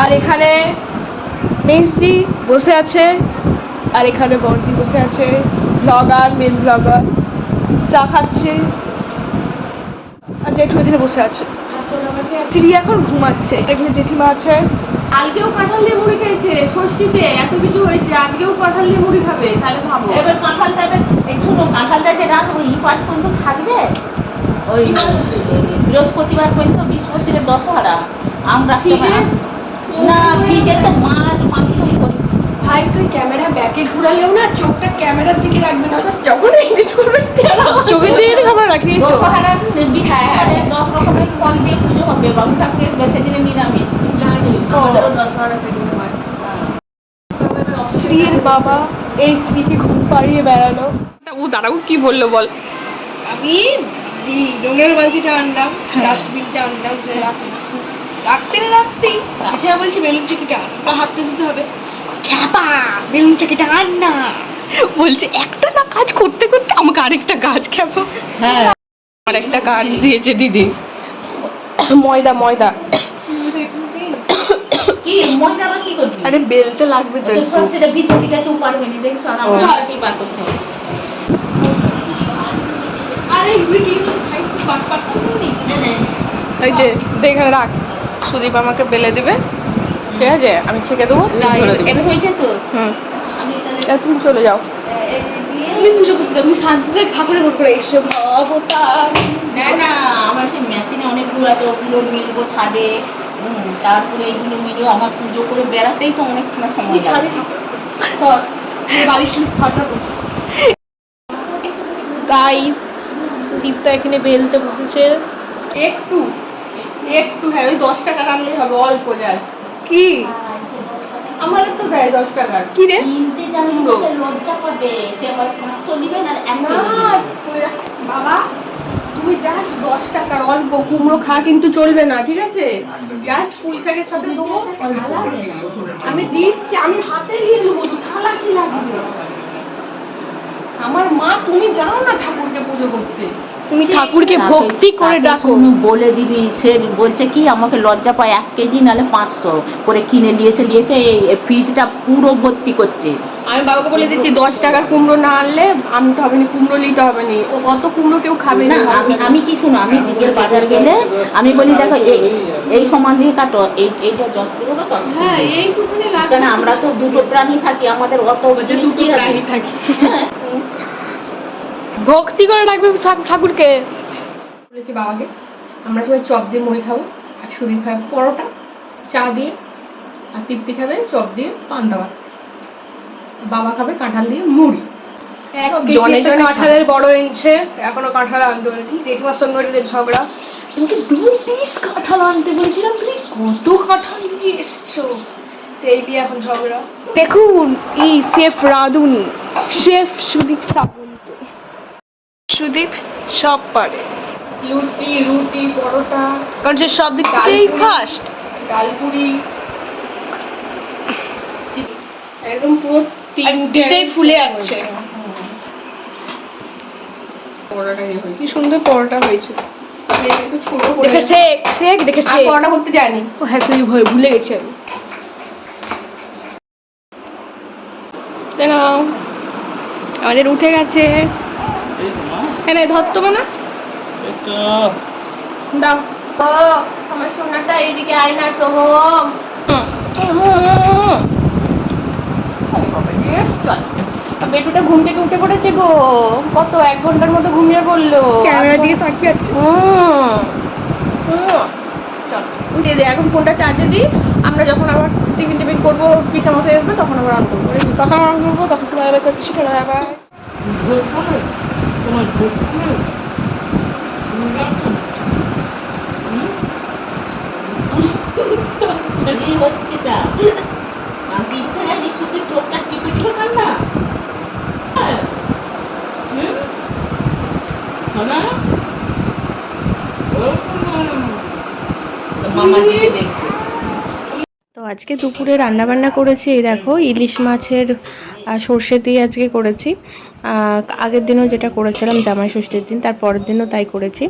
আর এখানে মেজদি বসে আছে আর এখানে বর্দি বসে আছে ব্লগার মেল ব্লগার চা খাচ্ছে। আর জেঠু এখানে বসে আছে। চিড়ি এখন ঘুমাচ্ছে এখানে জেঠিমা আছে। কালকেও কাঁঠাল দিয়ে মুড়ি খেয়েছে ষষ্ঠীতে এত কিছু হয়েছে আজকেও কাঁঠাল দিয়ে মুড়ি খাবে তাহলে ভাবো এবার কাঁঠালটা এবার এই শুনো কাঁঠালটা যে রাখব ই পাঁচ পর্যন্ত থাকবে? ওই বৃহস্পতিবার পর্যন্ত বৃহস্পতিবার দশহরা আম রাখতে ফ্রিজে? পারি না ফ্রিজে তো মাছ মাংস ভাই তুই ক্যামেরা ব্যাকে ঘুরালেও না চোখটা ক্যামেরার দিকে রাখবে না তো যখন এডিট করবে চোখের দিকে দিকে আমরা রাখি। তো দশহরা বিশালে দশ রকমের ফল দিয়ে পুজো হবে বাবু ঠাকুরের নিরামিষ। জানি আমাদেরও দশহরা সেদিন হয়। শ্রীর বাবা এই শ্রীকে ঘুম পাড়িয়ে বেড়ালো। ও দাঁড়াও কি বলল বল? আমি দি রঙের বালতিটা আনলাম ডাস্টবিনটা আনলাম রাখতে রাখতেই আচ্ছা বলছি বেলুন চাকিটা তা হাতে দিতে হবে। খ্যাপা বেলুন চাকিটা আন না। বলছে একটা না কাজ করতে করতে আমাকে আরেকটা কাজ খ্যাপা হ্যাঁ। কাজ দিয়েছে দিদি। ময়দা ময়দা। কি মহিলা আবার কি করবি? আরে বেলতে লাগবে তো একটু। ভিতর দিকে চুপ পারবে না দেখছ? আর আমার কি বার করতে হবে। আরে ভিডিও সাইড পাট পাট তো শুনি ওই যে দে রাখ। সুদীপ আমাকে বেলে দিবে। ঠিক আছে? আমি ছেঁকে দেবো। এটা হয়েছে তো? হুম। তুমি চলে যাও। এই তুমি পুজো করতে তুমি শান্তিতে ঠাকুরের ঘর করে এসছো ভগবতার না না আমার সেই মেশিনে অনেকগুলো আছে ওগুলো মিলবো ছাদে। তারপরে এইগুলো আমার পুজো করে বেড়াতেই তো অনেকখানা সময় ছাদে থাকো। গাইস সুদীপটা এখানে বেলতে বসেছে। একটু। একটু হ্যাঁ ওই দশ টাকা আনলেই হবে অল্প জাস্ট। কি? আমাদের তো দেয় দশ টাকার। কি রে? কিনতে জানি। লজ্জা পাবে সে পাঁচশো এক না বাবা তুমি জাস্ট দশ টাকার অল্প কুমড়ো খা কিন্তু চলবে না ঠিক আছে? জাস্ট পুঁই শাকের সাথে দেবো আমি দিচ্ছি আমি হাতে নিয়ে নেব থালা কি লাগবে? আমার মা তুমি জানো না পুজো করতে। তুমি ঠাকুরকে ভক্তি করে ডাকো। বলে দিবি সে বলছে কি আমাকে লজ্জা পায় এক কেজি নালে পাঁচশো করে কিনে নিয়েছে নিয়েছে এই ফ্রিজটা পুরো ভর্তি করছে। আমি বাবাকে বলে দিচ্ছি দশ টাকার কুমড়ো না আনলে আনতে হবে না কুমড়ো নিতে হবে না। ও কত কুমড়ো কেউ খাবে না না? আমি আমি কি শুনো আমি দিকের বাজার গেলে আমি বলি দেখো এই এই সমান দিয়ে কাটো এই এইটা ততটুকু হ্যাঁ। এইটুকুনি কেন আমরা তো দুটো প্রাণী থাকি আমাদের অত দুটো প্রাণী থাকি। ভক্তি করে ডাকবে ঠাকুরকে। বলেছি বাবাকে আমরা সবাই চপ দিয়ে মুড়ি খাব আর সুদীপ খাবে পরোটা চা দিয়ে আর তৃপ্তি খাবে চপ দিয়ে পান্তা ভাত। বাবা খাবে কাঁঠাল দিয়ে মুড়ি। কাঁঠালের বড় এনেছে এখনও কাঁঠাল আনতে জেঠিমার সঙ্গে ঝগড়া। তোমাকে দু পিস কাঁঠাল আনতে বলেছিলাম তুমি কত কাঁঠাল নিয়ে এসছো? সেই দিয়ে এখন ঝগড়া। দেখুন এই শেফ রাধুনি শেফ সুদীপ সাবন্ত সুদীপ সব পারে। লুচি রুটি পরোটা কারণ সে সব দিক থেকেই। ফার্স্ট ডালপুরি একদম পুরো তিনটে দিতেই ফুলে যাচ্ছে। কি সুন্দর পরোটা হয়েছে। একটু দেখে শেখ শেখ দেখে শেখ পরোটা করতে জানি ও হ্যাঁ তুই ভয় ভুলে গেছি আমি। আমাদের উঠে গেছে। এনে ধরতো না? দাও। ও আমার সোনাটা এইদিকে আয় না সোহম বেটুটা ঘুম থেকে উঠে পড়েছে গো। কত এক ঘণ্টার মতো ঘুমিয়ে পড়ল। দিকে তাকিয়ে আছে। দিয়ে দে। এখন ফোনটা চার্জে দিই। আমরা যখন আবার টিফিন টিফিন করব পিসা মশাই আসবে তখন আবার অন করব। তখন আমার বলব তখন করছি হচ্ছে তা। আজকে দুপুরে রান্না বান্না করেছি, এই দেখো, ইলিশ মাছের সর্ষে দিয়ে আজকে করেছি আগের দিনও যেটা করেছিলাম, জামাই ষষ্ঠীর দিন, তার পরের দিনও তাই করেছি।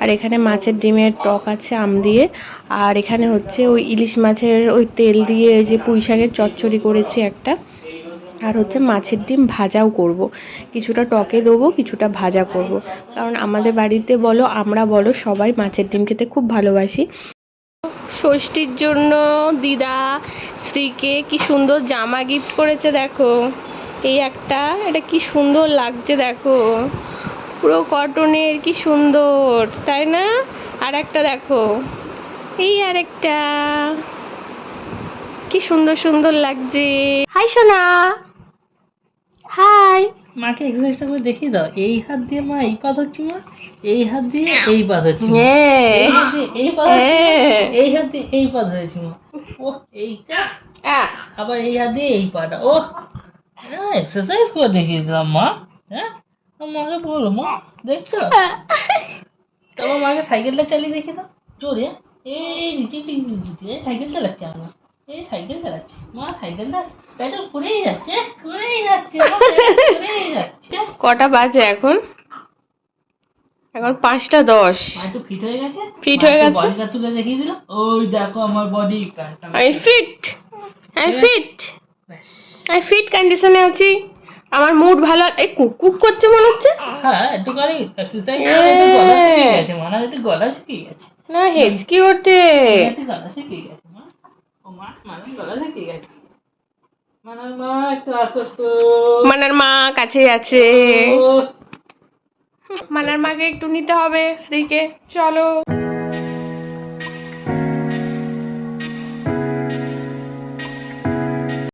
আর এখানে মাছের ডিমের টক আছে, আম দিয়ে। আর এখানে হচ্ছে ওই ইলিশ মাছের ওই তেল দিয়ে যে পুঁই শাকের চচ্চড়ি করেছি একটা। আর হচ্ছে মাছের ডিম ভাজাও করব। কিছুটা টকে দেবো, কিছুটা ভাজা করব। কারণ আমাদের বাড়িতে বলো, আমরা বলো, সবাই মাছের ডিম খেতে খুব ভালোবাসি। ষষ্ঠীর জন্য দিদা শ্রীকে কি সুন্দর জামা গিফট করেছে দেখো। এই একটা এটা কি সুন্দর লাগছে দেখো। পুরো কটনের কি সুন্দর তাই না? আর একটা দেখো। এই আর একটা। কি সুন্দর সুন্দর লাগছে। হাই সোনা। হাই। মাকে এক্সারসাইজটা করে দেখিয়ে দাও। এই হাত দিয়ে মা এই পা ধরছি মা এই হাত দিয়ে এই পা ধরছি মা। হ্যাঁ। এই পা। হ্যাঁ। এই হাত দিয়ে এই পা ধরেছি মা। ও এইটা। আবার এই হাত দিয়ে এই পাটা। ও এক্সারসাইজ করে দেখিয়ে দিলাম মা। হ্যাঁ? মাকে বলো মা দেখছ? তারপর মাকে সাইকেলটা চালিয়ে দেখে দাও। জোরে। এই দিকে এই সাইকেল চালাচ্ছে আমার। এই সাইকেল চালাচ্ছে। মা সাইকেলটা প্যাডেল করেই যাচ্ছে করেই যাচ্ছে করেই যাচ্ছে। কটা বাজে এখন? এখন পাঁচটা দশ। একটু ফিট হয়ে গেছে? ফিট হয়ে গেছে? বডিটা তুলে দেখিয়ে দিল। ওই দেখো আমার বডি আমি ফিট আমি ফিট আমি ফিট কন্ডিশনে আছি। আমার মুড ভালো এই কুক কুক করছে মনে হচ্ছে। হ্যাঁ একটুখানি এক্সারসাইজ। একটু গলা শিখিয়ে গেছে মানার একটু গলা শিখিয়ে গেছে। না হেঁচকি ওঠে। একটু গলা শিখিয়ে গেছে মা। ও মা মানার গলা শিখিয়ে গেছে। মানার মা একটু অসুস্থ মানার মা কাছে আছে। মানার মাকে একটু নিতে হবে শ্রীকে। চলো।